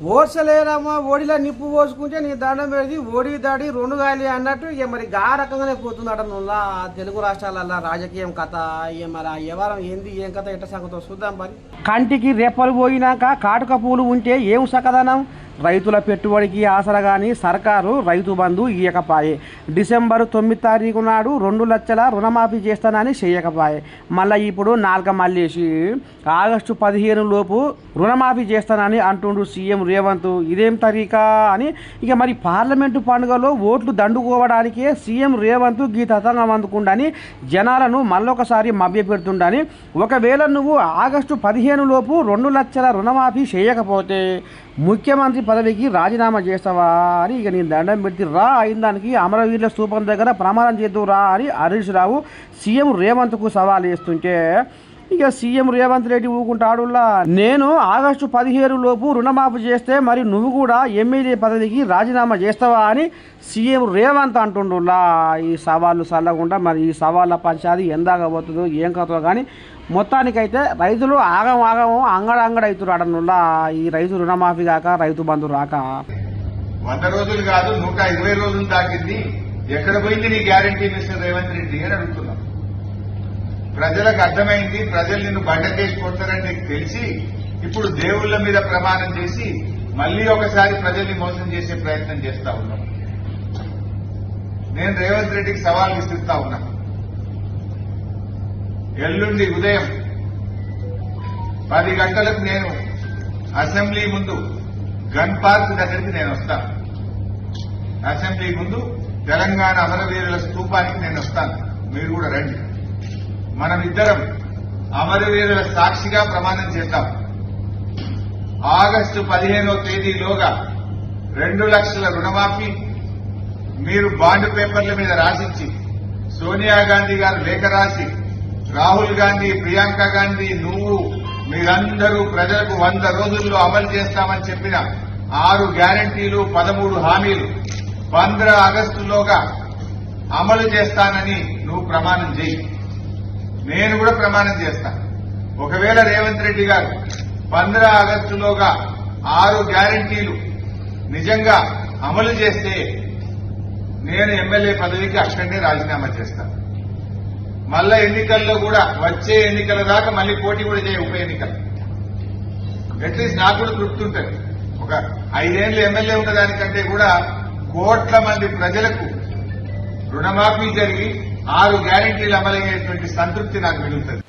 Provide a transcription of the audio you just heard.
ఓడ్చలేరమ్మా ఓడిలో నిప్పు పోసుకుంటే నీ దండం పెడితే ఓడి దాడి రెండు గాలి అన్నట్టు ఇక మరి గా రకంగానే పోతుందట నువ్వులా తెలుగు రాష్ట్రాలల్లో రాజకీయం కథ. ఇక మరి ఆ వ్యవహారం ఏంది ఏం కథ ఎట్ట సంగతో చూద్దాం మరి. కంటికి రెప్పలు పోయినాక కాటుక పూలు ఉంటే ఏం సకదనం? రైతుల పెట్టుబడికి ఆసరగాని కానీ సర్కారు రైతు బంధు ఇయ్యకపాయే. డిసెంబర్ తొమ్మిది తారీఖు నాడు రెండు లక్షల రుణమాఫీ చేస్తానని చేయకపాయే మళ్ళీ ఇప్పుడు నాలుక మళ్ళేసి ఆగస్టు పదిహేను లోపు రుణమాఫీ చేస్తానని అంటుండు సీఎం రేవంత్. ఇదేం తరీకా అని ఇక మరి పార్లమెంటు పండుగలో ఓట్లు దండుకోవడానికే సీఎం రేవంత్ గీ తతంగం అందుకుండని జనాలను మళ్ళొకసారి మభ్యపెడుతుండని ఒకవేళ నువ్వు ఆగస్టు పదిహేను లోపు రెండు లక్షల రుణమాఫీ చేయకపోతే ముఖ్యమంత్రి పదవికి రాజీనామా చేస్తావా అని ఇక నేను దండం పెట్టి రా అయిన దానికి అమరవీరుల స్థూపం దగ్గర ప్రమాణం చేద్దు రా అని హరీష్ రావు సీఎం రేవంత్కు సవాల్ చేస్తుంటే ఇక సీఎం రేవంత్ రెడ్డి ఊకుంటాడులా నేను ఆగస్టు పదిహేను లోపు రుణమాఫీ చేస్తే మరి నువ్వు కూడా ఎమ్మెల్యే పదవికి రాజీనామా చేస్తావా అని సీఎం రేవంత్ అంటుండులా ఈ సవాళ్ళు చల్లకుండా మరి ఈ సవాళ్ళ పంచాది ఎందాక పోతుందో ఏం కథో కానీ మొత్తానికైతే రైతులు ఆగం ఆగం అంగడ అంగడ అవుతురు అడనులా ఈ రైతు రుణమాఫీ కాక రైతు బంధు రాక. వంద రోజులు కాదు నూట ఇరవై రోజులు దాటింది. ఎక్కడ పోయింది నీ గ్యారంటీ మిస్టర్ రేవంత్ రెడ్డి అని అడుగుతున్నాం. ప్రజలకు అర్థమైంది ప్రజలు నిన్ను బండకేసి కొడతారని నీకు తెలిసి ఇప్పుడు దేవుళ్ళ మీద ప్రమాణం చేసి మళ్ళీ ఒకసారి ప్రజల్ని మోసం చేసే ప్రయత్నం చేస్తా ఉన్నాం. నేను రేవంత్ రెడ్డికి సవాల్ విసిస్తా ఉన్నా. ఎల్లుండి ఉదయం పది గంటలకు నేను అసెంబ్లీ ముందు గన్ పార్క్ దగ్గరికి నేను వస్తాను అసెంబ్లీ ముందు తెలంగాణ అమరవీరుల స్తూపానికి నేను వస్తాను. మీరు కూడా రండి. మనమిద్దరం అమరవీరుల సాక్షిగా ప్రమాణం చేద్దాం. ఆగస్టు పదిహేనో తేదీలోగా రెండు లక్షల రుణమాఫీ మీరు బాండ్ పేపర్ల మీద రాసిచ్చి సోనియా గాంధీ గారు లేఖ రాసి రాహుల్ గాంధీ ప్రియాంక గాంధీ నువ్వు మీరందరూ ప్రజలకు వంద రోజుల్లో అమలు చేస్తామని చెప్పిన ఆరు గ్యారంటీలు పదమూడు హామీలు పంద్ర ఆగస్టులోగా అమలు చేస్తానని నువ్వు ప్రమాణం చేయి. నేను కూడా ప్రమాణం చేస్తా. ఒకవేళ రేవంత్ రెడ్డి గారు పంద్ర ఆగస్టులోగా ఆరు గ్యారంటీలు నిజంగా అమలు చేస్తే నేను ఎమ్మెల్యే పదవికి అక్కడనే రాజీనామా చేస్తాను మళ్ళా ఎన్నికల్లో కూడా వచ్చే ఎన్నికల దాకా మళ్ళీ పోటీ కూడా చేయ ఉప ఎన్నికలు. అట్లీస్ట్ నాకు కూడా తృప్తి ఉంటుంది. ఒక ఐదేళ్ళు ఎమ్మెల్యే ఉన్న దానికంటే కూడా కోట్ల మంది ప్రజలకు రుణమాఫీ జరిగి ఆరు గ్యారంటీలు అమలయ్యేటువంటి సంతృప్తి నాకు మిగులుతుంది.